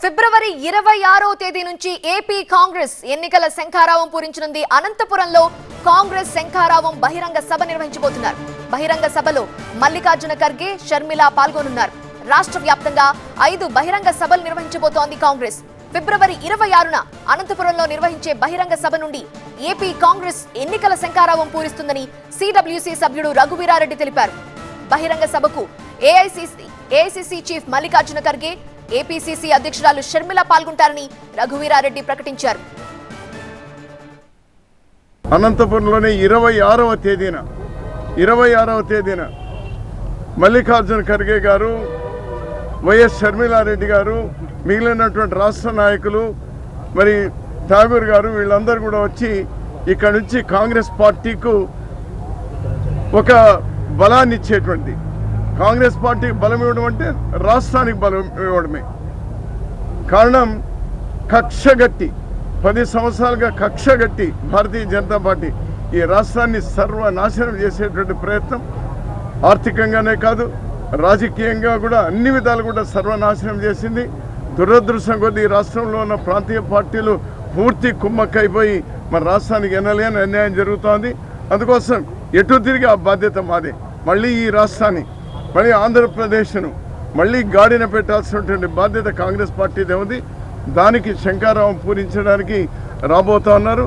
ఫిబ్రవరి ఇరవై ఆరో తేదీ నుంచి ఏపీ కాంగ్రెస్ ఎన్నికల శంఖారావం పూరించనుంది. అనంతపురంలో కాంగ్రెస్ శంఖారావం బహిరంగ సభ నిర్వహించబోతున్నారు. బహిరంగ సభలో మల్లికార్జున ఖర్గే షర్మిల పాల్గొనున్నారు. రాష్ట్ర వ్యాప్తంగా ఐదు బహిరంగ సభలు నిర్వహించబోతోంది కాంగ్రెస్. ఫిబ్రవరి ఇరవై ఆరున అనంతపురంలో నిర్వహించే బహిరంగ సభ నుండి ఏపీ కాంగ్రెస్ ఎన్నికల శంఖారావం పూరిస్తుందని సిడబ్ల్యూసీ సభ్యుడు రఘువీరారెడ్డి తెలిపారు. బహిరంగ సభకు AICC AICC chief Mallikarjuna Kharge APCC అధ్యక్షురాలు షర్మిల పాల్గొంటారని రఘువీరారెడ్డి ప్రకటించారు. అనంతపురంలోని ఇరవై ఆరవ తేదీన ఇరవై ఆరవ తేదీన మల్లికార్జున ఖర్గే గారు వైఎస్ షర్మిలారెడ్డి గారు మిగిలినటువంటి రాష్ట్ర నాయకులు మరి ఠాగూర్ గారు వీళ్ళందరూ కూడా వచ్చి ఇక్కడ నుంచి కాంగ్రెస్ పార్టీకు ఒక బలాన్ని ఇచ్చేటువంటి కాంగ్రెస్ పార్టీకి బలం ఇవ్వడం అంటే రాష్ట్రానికి బలం ఇవ్వడమే. కారణం కక్షగట్టి పది సంవత్సరాలుగా కక్షగట్టి భారతీయ జనతా పార్టీ ఈ రాష్ట్రాన్ని సర్వనాశనం చేసేటువంటి ప్రయత్నం ఆర్థికంగానే కాదు రాజకీయంగా కూడా అన్ని విధాలు కూడా సర్వనాశనం చేసింది. దురదృష్టం కొద్దీ ఈ రాష్ట్రంలో ఉన్న ప్రాంతీయ పార్టీలు పూర్తి కుమ్మక్కైపోయి మన రాష్ట్రానికి ఎనలేని అన్యాయం జరుగుతోంది. అందుకోసం ఎటు తిరిగి ఆ బాధ్యత మాదే. మళ్ళీ ఈ రాష్ట్రాన్ని మళ్ళీ ఆంధ్రప్రదేశ్ను మళ్ళీ గాడిన పెట్టాల్సినటువంటి బాధ్యత కాంగ్రెస్ పార్టీదే ఉంది. దానికి శంకారావం పూరించడానికి రాబోతా ఉన్నారు.